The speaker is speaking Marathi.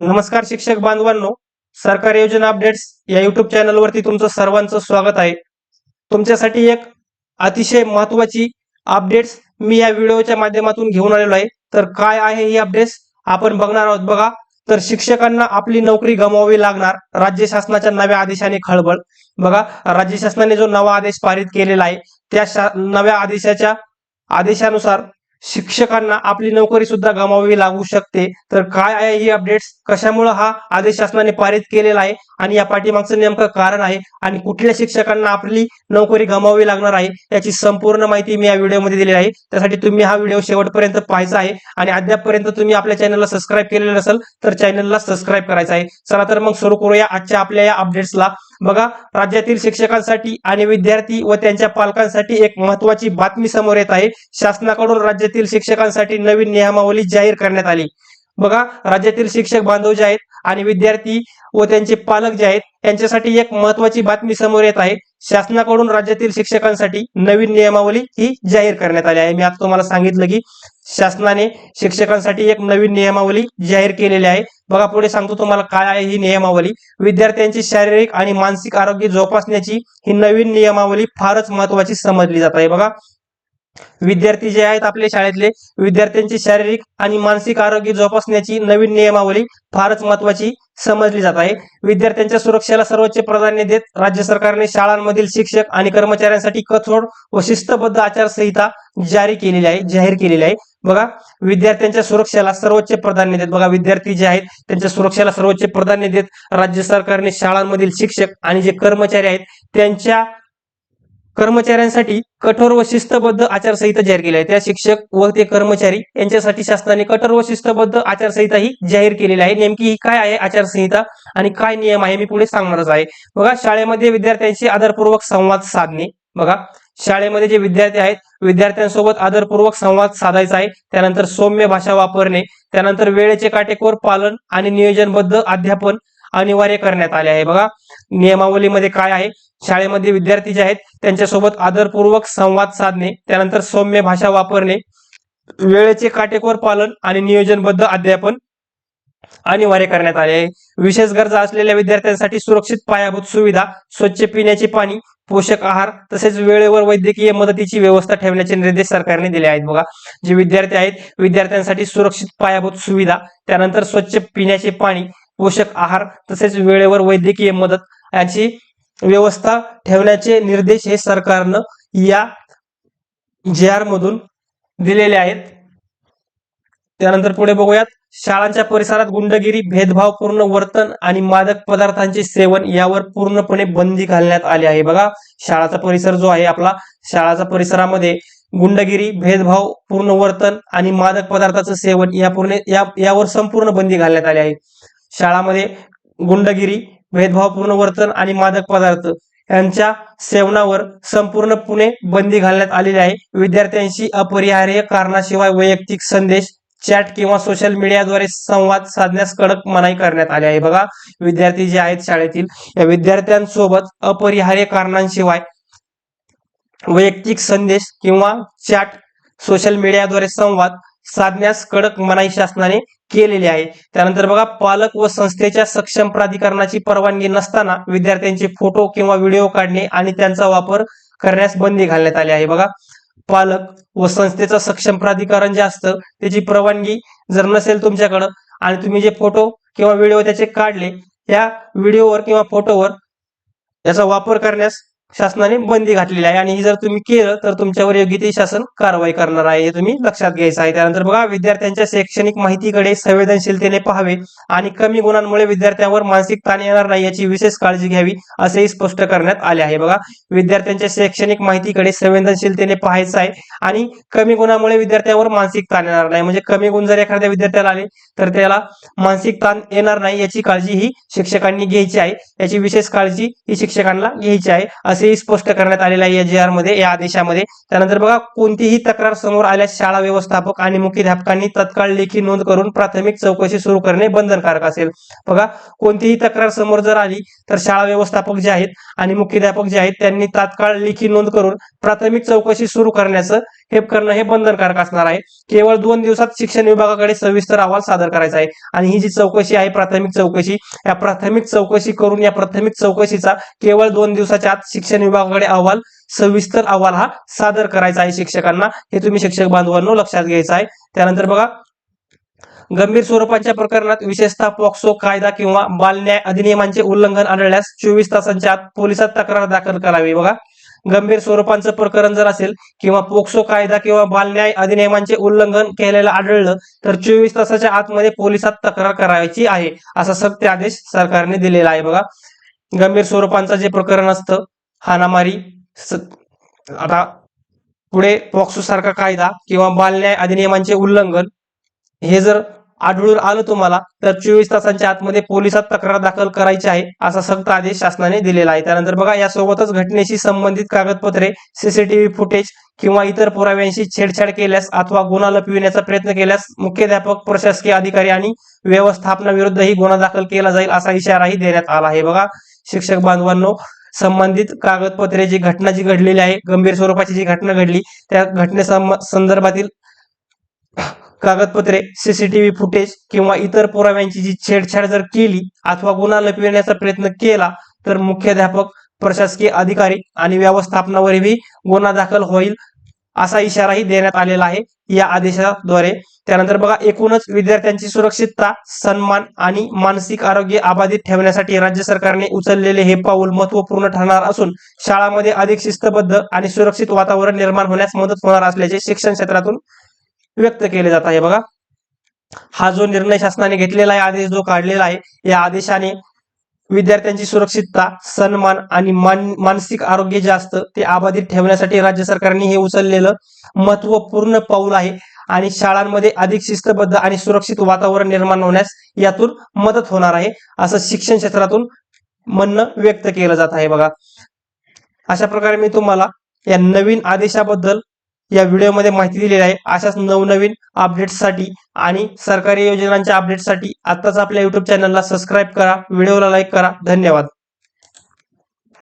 नमस्कार शिक्षक बांधवांनो सरकारी योजना अपडेट्स या युट्यूब चॅनलवरती तुमचं सर्वांचं स्वागत आहे. तुमच्यासाठी एक अतिशय महत्वाची अपडेट्स मी या व्हिडिओच्या माध्यमातून घेऊन आलेलो आहे. तर काय आहे ही अपडेट्स आपण बघणार आहोत बघा. तर शिक्षकांना आपली नोकरी गमवावी लागणार राज्य शासनाच्या नव्या आदेशाने खळबळ. बघा राज्य शासनाने जो नवा आदेश पारित केलेला आहे त्या शा- नव्या आदेशाच्या आदेशानुसार शिक्षकांना आपली नोकरी सुद्धा गमावावी लागू शकते. तर काय आहे ही अपडेट्स कशामुळे हा आदेश शासनाने पारित केलेला आहे आणि या पाठीमागचं नेमकं कारण आहे आणि कुठल्या शिक्षकांना आपली नोकरी गमावावी लागणार आहे याची संपूर्ण माहिती मी या व्हिडिओमध्ये दिलेली आहे. त्यासाठी तुम्ही हा व्हिडिओ शेवटपर्यंत पाहायचा आहे आणि अद्यापपर्यंत तुम्ही आपल्या चॅनलला सबस्क्राईब केलेलं नसेल तर चॅनलला सबस्क्राईब करायचं आहे. चला तर मग सुरू करूया आजच्या आपल्या या अपडेट्सला बघा राज्यातील शिक्षकांसाठी आणि विद्यार्थी व त्यांच्या पालकांसाठी एक महत्वाची बातमी समोर येत आहे. शासनाकडून राज्यातील शिक्षकांसाठी नवीन नियमावली जाहीर करण्यात आली. बघा राज्यातील शिक्षक बांधव जे आहेत आणि विद्यार्थी व त्यांचे पालक जे आहेत यांच्यासाठी एक महत्वाची बातमी समोर येत आहे. शासनाकडून राज्यातील शिक्षकांसाठी नवीन नियमावली ही जाहीर करण्यात आली आहे. मी आता तुम्हाला सांगितलं की शासनाने शिक्षकांसाठी एक नवीन नियमावली जाहीर केलेली आहे. बघा पुढे सांगतो तुम्हाला काय आहे ही नियमावली. विद्यार्थ्यांची शारीरिक आणि मानसिक आरोग्य जोपासण्याची ही नवीन नियमावली फारच महत्वाची समजली जात आहे. बघा विद्यार्थी जे आहेत आपल्या शाळेतले विद्यार्थ्यांचे शारीरिक आणि मानसिक आरोग्य जोपासण्याची नवीन नियमावली फारच महत्वाची समजली जात आहे. विद्यार्थ्यांच्या सुरक्षेला सर्वोच्च प्राधान्य देत राज्य सरकारने शाळांमधील शिक्षक आणि कर्मचाऱ्यांसाठी कठोर व शिस्तबद्ध आचारसंहिता जारी केलेली आहे जाहीर केलेली आहे. बघा विद्यार्थ्यांच्या सुरक्षेला सर्वोच्च प्राधान्य देत. बघा विद्यार्थी जे आहेत त्यांच्या सुरक्षेला सर्वोच्च प्राधान्य देत राज्य सरकारने शाळांमधील शिक्षक आणि जे कर्मचारी आहेत त्यांच्या कर्मचाऱ्यांसाठी कठोर व शिस्तबद्ध आचारसंहिता जाहीर केली आहे. त्या शिक्षक व ते कर्मचारी यांच्यासाठी शासनाने कठोर व शिस्तबद्ध आचारसंहिता ही जाहीर केलेली आहे. नेमकी ही काय आहे आचारसंहिता आणि काय नियम आहे मी पुढे सांगणारच आहे. बघा शाळेमध्ये विद्यार्थ्यांशी आदरपूर्वक संवाद साधणे. बघा शाळेमध्ये जे विद्यार्थी आहेत विद्यार्थ्यांसोबत आदरपूर्वक संवाद साधायचा आहे. त्यानंतर सौम्य भाषा वापरणे. त्यानंतर वेळेचे काटेकोर पालन आणि नियोजनबद्ध अध्यापन अनिवार्य करण्यात आले आहे. बघा नियमावलीमध्ये काय आहे? शाळेमध्ये विद्यार्थी जे आहेत त्यांच्यासोबत आदरपूर्वक संवाद साधणे त्यानंतर सौम्य भाषा वापरणे वेळेचे काटेकोर पालन आणि नियोजनबद्ध अध्यापन अनिवार्य करण्यात आले. आहे विशेष गरजा असलेल्या विद्यार्थ्यांसाठी सुरक्षित पायाभूत सुविधा स्वच्छ पिण्याचे पाणी पोषक आहार तसेच वेळेवर वैद्यकीय मदतीची व्यवस्था ठेवण्याचे निर्देश सरकारने दिले आहेत. बघा जे विद्यार्थी आहेत विद्यार्थ्यांसाठी सुरक्षित पायाभूत सुविधा त्यानंतर स्वच्छ पिण्याचे पाणी पोषक आहार तसेच वेळेवर वैद्यकीय मदत याची व्यवस्था ठेवण्याचे निर्देश हे सरकारनं या जे आर मधून दिलेले आहेत. त्यानंतर पुढे बघूयात. शाळांच्या परिसरात गुंडगिरी भेदभावपूर्ण वर्तन आणि मादक पदार्थांचे सेवन यावर पूर्णपणे बंदी घालण्यात आली आहे. बघा शाळाचा परिसर जो आहे आपला शाळाचा परिसरामध्ये गुंडगिरी भेदभाव पूर्ण वर्तन आणि मादक पदार्थाचं सेवन या पूर्ण या यावर संपूर्ण बंदी घालण्यात आली आहे. शाळामध्ये गुंडगिरी भेदभावपूर्ण वर्तन आणि मादक पदार्थ यांच्या सेवनावर संपूर्ण पुणे बंदी घालण्यात आलेली आहे. विद्यार्थ्यांशी अपरिहार्य कारणाशिवाय वैयक्तिक संदेश चॅट किंवा सोशल मीडियाद्वारे संवाद साधण्यास कडक मनाई करण्यात आली आहे. बघा विद्यार्थी जे आहेत शाळेतील या विद्यार्थ्यांसोबत अपरिहार्य कारणांशिवाय वैयक्तिक संदेश किंवा चॅट सोशल मीडियाद्वारे संवाद साधण्यास कडक मनाई शासनाने केलेली आहे. त्यानंतर बघा पालक व संस्थेच्या सक्षम प्राधिकरणाची परवानगी नसताना विद्यार्थ्यांचे फोटो किंवा व्हिडिओ काढणे आणि त्यांचा वापर करण्यास बंदी घालण्यात आली आहे. बघा पालक व संस्थेचं सक्षम प्राधिकरण जे असतं त्याची परवानगी जर नसेल तुमच्याकडं आणि तुम्ही जे फोटो किंवा व्हिडिओ त्याचे काढले त्या व्हिडिओवर किंवा फोटोवर याचा वापर करण्यास शासनाने बंदी घातलेली आहे आणि ही जर तुम्ही केलं तर तुमच्यावर योग्य ती शासन कारवाई करणार आहे हे तुम्ही लक्षात घ्यायचं आहे. त्यानंतर बघा विद्यार्थ्यांच्या शैक्षणिक माहितीकडे संवेदनशीलतेने पाहावे आणि कमी गुणांमुळे विद्यार्थ्यांवर मानसिक ताण येणार नाही याची विशेष काळजी घ्यावी असेही स्पष्ट करण्यात आले आहे. बघा विद्यार्थ्यांच्या शैक्षणिक माहितीकडे संवेदनशीलतेने पाहायचं आहे आणि कमी गुणामुळे विद्यार्थ्यांवर मानसिक ताण येणार नाही. म्हणजे कमी गुण जर एखाद्या विद्यार्थ्याला आले तर त्याला मानसिक ताण येणार नाही याची काळजी ही शिक्षकांनी घ्यायची आहे. याची विशेष काळजी ही शिक्षकांना घ्यायची आहे असेही स्पष्ट करण्यात आलेलं आहे या जी आरमध्ये या आदेशामध्ये. त्यानंतर बघा कोणतीही तक्रार समोर आल्यास शाळा व्यवस्थापक आणि मुख्याध्यापकांनी तत्काळ लेखी नोंद करून प्राथमिक चौकशी सुरू करणे बंधनकारक असेल. बघा कोणतीही तक्रार समोर जर आली तर शाळा व्यवस्थापक जे आहेत आणि मुख्याध्यापक जे आहेत त्यांनी तात्काळ लेखी नोंद करून प्राथमिक चौकशी सुरू करण्याचं हे करणं हे बंधनकारक असणार आहे. केवळ दोन दिवसात शिक्षण विभागाकडे सविस्तर अहवाल सादर करायचा आहे. आणि ही जी चौकशी आहे प्राथमिक चौकशी या प्राथमिक चौकशी करून या प्राथमिक चौकशीचा केवळ दोन दिवसाच्या आत शिक्षण विभागाकडे अहवाल सविस्तर अहवाल हा सादर करायचा आहे शिक्षकांना. हे तुम्ही शिक्षक बांधवांनो लक्षात घ्यायचं आहे. त्यानंतर बघा गंभीर स्वरूपाच्या प्रकरणात विशेषतः पॉक्सो कायदा किंवा बाल न्याय अधिनियमांचे उल्लंघन आढळल्यास चोवीस तासांच्या आत पोलिसात तक्रार दाखल करावी. बघा गंभीर स्वरूपांचं प्रकरण जर असेल किंवा पोक्सो कायदा किंवा बालन्याय अधिनियमांचे उल्लंघन केलेलं आढळलं तर चोवीस तासाच्या आतमध्ये पोलिसात तक्रार करायची आहे असा सत्य आदेश सरकारने दिलेला आहे. बघा गंभीर स्वरूपांचं जे प्रकरण असतं हानामारी आता पुढे पॉक्सो सारखा कायदा किंवा बालन्याय अधिनियमांचे उल्लंघन हे जर आढळून आलं तुम्हाला तर चोवीस तासांच्या आतमध्ये पोलिसात तक्रार दाखल करायची आहे असा सक्त आदेश शासनाने दिलेला आहे. त्यानंतर बघा यासोबतच घटनेशी संबंधित कागदपत्रे सीसीटीव्ही फुटेज किंवा इतर पुराव्यांशी छेडछाड केल्यास अथवा गुन्हा लपविण्याचा प्रयत्न केल्यास मुख्याध्यापक प्रशासकीय अधिकारी आणि व्यवस्थापनाविरुद्धही गुन्हा दाखल केला जाईल असा इशाराही देण्यात आला आहे. बघा शिक्षक बांधवांनो संबंधित कागदपत्रे जी घटना जी घडलेली आहे गंभीर स्वरूपाची जी घटना घडली त्या घटने संदर्भातील कागदपत्रे सीसीटीव्ही फुटेज किंवा इतर पुराव्यांची जी छेडछाड जर केली अथवा गुन्हा लपविण्याचा प्रयत्न केला तर मुख्याध्यापक प्रशासकीय अधिकारी आणि व्यवस्थापनावरही गुन्हा दाखल होईल असा इशाराही देण्यात आलेला आहे या आदेशाद्वारे. त्यानंतर बघा एकूणच विद्यार्थ्यांची सुरक्षितता सन्मान आणि मानसिक आरोग्य अबाधित ठेवण्यासाठी राज्य सरकारने उचललेले हे पाऊल महत्त्वपूर्ण ठरणार असून शाळांमध्ये अधिक शिस्तबद्ध आणि सुरक्षित वातावरण निर्माण होण्यास मदत होणार असल्याचे शिक्षण क्षेत्रातून व्यक्त केले जात आहे. बघा. हा जो निर्णय शासनाने घेतलेला आहे आदेश जो काढलेला आहे या आदेशाने विद्यार्थ्यांची सुरक्षितता सन्मान आणि मान मानसिक आरोग्य जे असतं ते अबाधित ठेवण्यासाठी राज्य सरकारने हे उचललेलं महत्त्वपूर्ण पाऊल आहे आणि शाळांमध्ये अधिक शिस्तबद्ध आणि सुरक्षित वातावरण निर्माण होण्यास यातून मदत होणार आहे असं शिक्षण क्षेत्रातून म्हणणं व्यक्त केलं जात आहे. बघा. अशा प्रकारे मी तुम्हाला या नवीन आदेशाबद्दल या व्हिडिओमध्ये माहिती दिलेली आहे. अशाच नवनवीन अपडेट्ससाठी आणि सरकारी योजनांच्या अपडेट्ससाठी आत्ताच आपल्या युट्यूब चॅनलला सबस्क्राईब करा. व्हिडिओला लाईक करा. धन्यवाद.